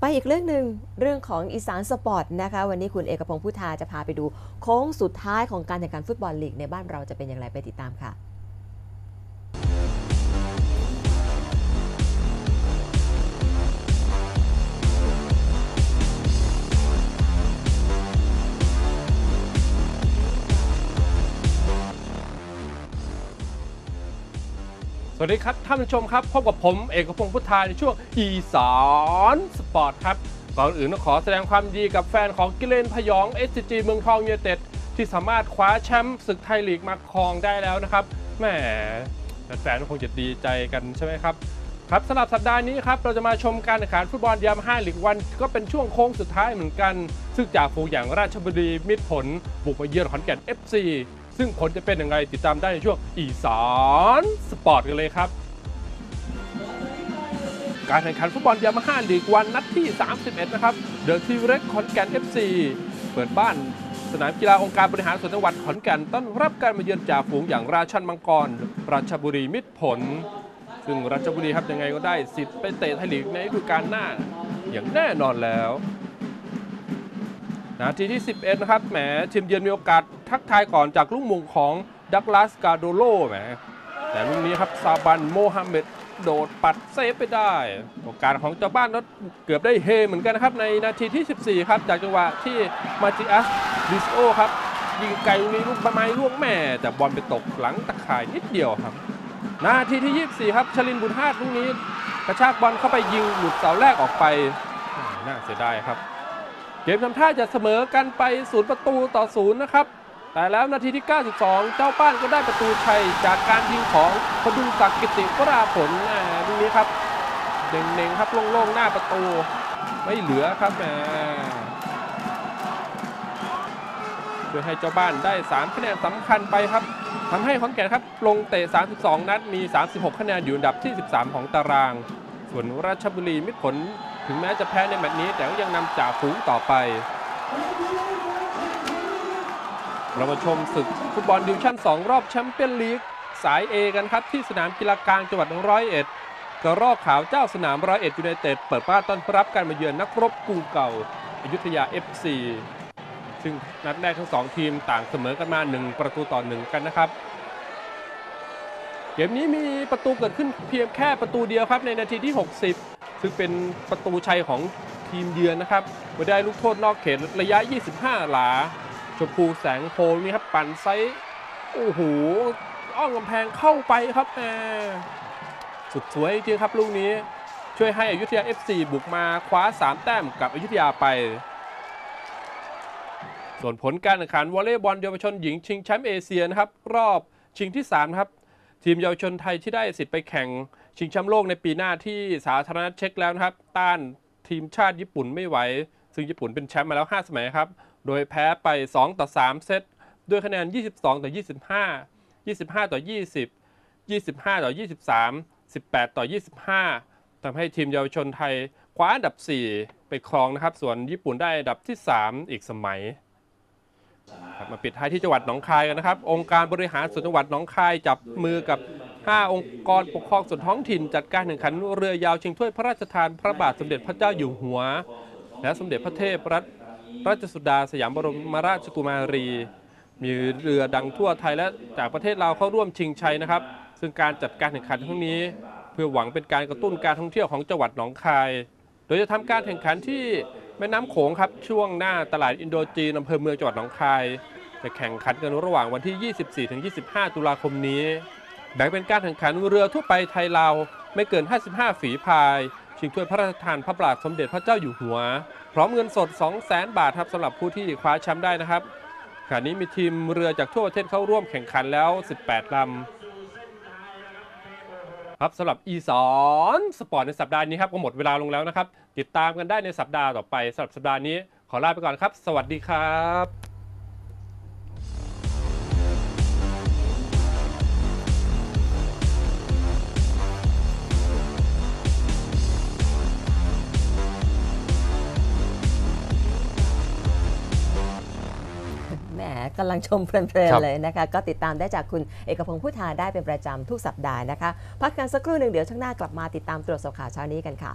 ไปอีกเรื่องหนึ่งเรื่องของอีสานสปอร์ตนะคะ วันนี้คุณเอกพงศ์พุทธาจะพาไปดู โค้งสุดท้ายของการแข่งขันฟุตบอลลีกในบ้านเราจะเป็นอย่างไรไปติดตามค่ะ สวัสดีครับท่านผู้ชมครับพบกับผมเอกพงศ์พุทธาในช่วงอีสานสปอร์ตครับก่อนอื่นต้องขอแสดงความดีกับแฟนของกิเลนพยอง s อ g เมืองทองยูไนเต็ดที่สามารถคว้าแชมป์ศึกไทยลีกมาครองได้แล้วนะครับแหมแฟนๆคงจะดีใจกันใช่ไหมครับครับสำหรับสัปดาห์นี้ครับเราจะมาชมการแข่งขันฟุตบอลยามห้าลีกวัน ก็เป็นช่วงโค้งสุดท้ายเหมือนกัน ซึ่งจากฝูงอย่างราชบุรีมิตรผลบุกมาเยือนขอนแก่น FC ซึ่งผลจะเป็นยังไงติดตามได้ในช่วงอีสานสปอร์ตกันเลยครับ การแข่งขันฟุตบอลยามาฮ่าลีกวันนัดที่ 31 นะครับเดอะทีเร็กขอนแก่น FC เปิดบ้านสนามกีฬาองค์การบริหารส่วนจังหวัดขอนแก่นต้อนรับการมาเยือนจ่าฝูงอย่างราชันมังกร ราชบุรีมิตรผล ซึ่งราชบุรีครับยังไงก็ได้สิทธิ์ไปเตะไทยลีกในฤดูกาลหน้า อย่างแน่นอนแล้วนาทีที่ 11 นะครับแหมทีมเยือนมีโอกาส ทักทายก่อนจากลูกมุงของดักลาสกาโดโลแหมแต่ลูกนี้ครับซาบันโมฮัมเหม็ดโดดปัดเซฟไปได้โอกาสของเจ้าบ้านก็เกือบได้เฮเหมือนกันนะครับ ในนาทีที่ 14 ครับ จากจังหวะที่มาติอัสดิสโอครับ ยิงไกลลูกนี้ลูกใบไม้ล่วงแม่ แต่บอลไปตกหลังตะข่ายนิดเดียวครับ นาทีที่ 24 ครับ ชลินบุญฮาดลูกนี้ กระชากบอลเข้าไปยิงหลุดเสาแรกออกไปน่าเสียดายครับ เกมทำท่าจะเสมอกันไปศูนย์ประตูต่อศูนย์นะครับ แต่แล้วนาทีที่ 92 เจ้าบ้านก็ได้ประตูชัยจากการยิงของพดุงศักดิ์กิติวราผลแหมนี้ครับเน่งๆครับโล่งๆหน้าประตู ไม่เหลือครับแหมช่วยให้เจ้าบ้านได้ 3 คะแนนสำคัญไปครับทำให้ขอนแก่นครับลงเตะ 32 นัดมี 36 คะแนนอยู่อันดับที่ 13 ของตาราง ส่วนราชบุรีมิตรผลถึงแม้จะแพ้ในแมตช์นี้แต่ก็ยังนำจ่าฝูงต่อไป เรามาชมศึกฟุตบอลดิวชั่น 2 รอบแชมเปี้ยนลีก สาย A กันครับ ที่สนามกีฬากลางจังหวัดร้อยเอ็ดกระรอกขาวเจ้าสนามร้อยเอ็ดยูไนเต็ดเปิดบ้านต้อนรับการมาเยือนนักรบกรุงเก่าอยุธยา FC ซึ่งนัดแรกทั้งสองทีมต่างเสมอกันมา 1 ประตูต่อ 1 กันนะครับ เกมนี้มีประตูเกิดขึ้นเพียงแค่ประตูเดียวครับในนาทีที่ 60 ซึ่งเป็นประตูชัยของทีมเยือนนะครับเมื่อได้ลูกโทษนอกเขตระยะ 25 หลา ชมพูแสงโพนี่ครับปั่นไซส์โอ้โหอ้อมกำแพงเข้าไปครับแหมสุดสวยจริงครับลูกนี้ช่วยให้อยุธยา FC บุกมาคว้า 3 แต้มกับอยุธยาไป ส่วนผลการแข่งขันวอลเลย์บอลเยาวชนหญิงชิงแชมป์เอเชียนะครับรอบชิงที่3ครับทีมเยาวชนไทยที่ได้สิทธิ์ไปแข่ง ชิงแชมป์โลกในปีหน้าที่สาธารณรัฐเช็กแล้วนะครับ ต้านทีมชาติญี่ปุ่นไม่ไหว ซึ่งญี่ปุ่นเป็นแชมป์มาแล้ว 5 สมัยครับ โดยแพ้ไป 2 ต่อ 3 เซต ด้วยคะแนน 22 ต่อ 25 25 ต่อ 20 25 ต่อ 23 18 ต่อ 25 ทำให้ทีมเยาวชนไทยคว้าอันดับ 4 ไปครองนะครับ ส่วนญี่ปุ่นได้อันดับที่ 3 อีกสมัยมาปิดท้ายที่จังหวัดหนองคายกันนะครับ องค์การบริหารส่วนจังหวัดหนองคายจับมือกับ 5 องค์กรปกครองส่วนท้องถิ่น จัดการแข่งขันเรือยาวชิงถ้วยพระราชทานพระบาทสมเด็จพระเจ้าอยู่หัว และสมเด็จพระเทพรัตนราชสุดาสยามบรมราชกุมารี มีเรือดังทั่วไทยและจากประเทศลาวเข้าร่วมชิงชัยนะครับ ซึ่งการจัดการแข่งขันครั้งนี้ เพื่อหวังเป็นการกระตุ้นการท่องเที่ยวของจังหวัดหนองคาย โดยจะทำการแข่งขันที่แม่น้ำโขงครับช่วงหน้าตลาดอินโดจีนอำเภอเมืองจังหวัดหนองคาย จะแข่งขันกันระหว่างวันที่ 24-25 ตุลาคมนี้ แบ่งเป็นการแข่งขันเรือทั่วไปไทยลาวไม่เกิน 55 ฝีพาย ชิงถ้วยพระราชทานพระบาทสมเด็จพระเจ้าอยู่หัว พร้อมเงินสด 200,000บาทครับสำหรับผู้ที่คว้าแชมป์ได้นะครับขณะนี้มีทีมเรือจากทั่วประเทศเข้าร่วมแข่งขันแล้ว 18 ลำครับสำหรับอีสอนสปอร์ตในสัปดาห์นี้ครับก็หมดเวลาลงแล้วนะครับ ติดตามกันได้ในสัปดาห์ต่อไปสำหรับสัปดาห์นี้ ขอลาไปก่อนครับ สวัสดีครับ กำลังชมเพลินครับๆเลยนะคะ ก็ติดตามได้จากคุณเอกพงศ์พุทธาได้เป็นประจำทุกสัปดาห์นะคะ พักกันสักครู่หนึ่งเดี๋ยวช่วงหน้ากลับมาติดตามตรวจสอบข่าวเช้านี้กันค่ะ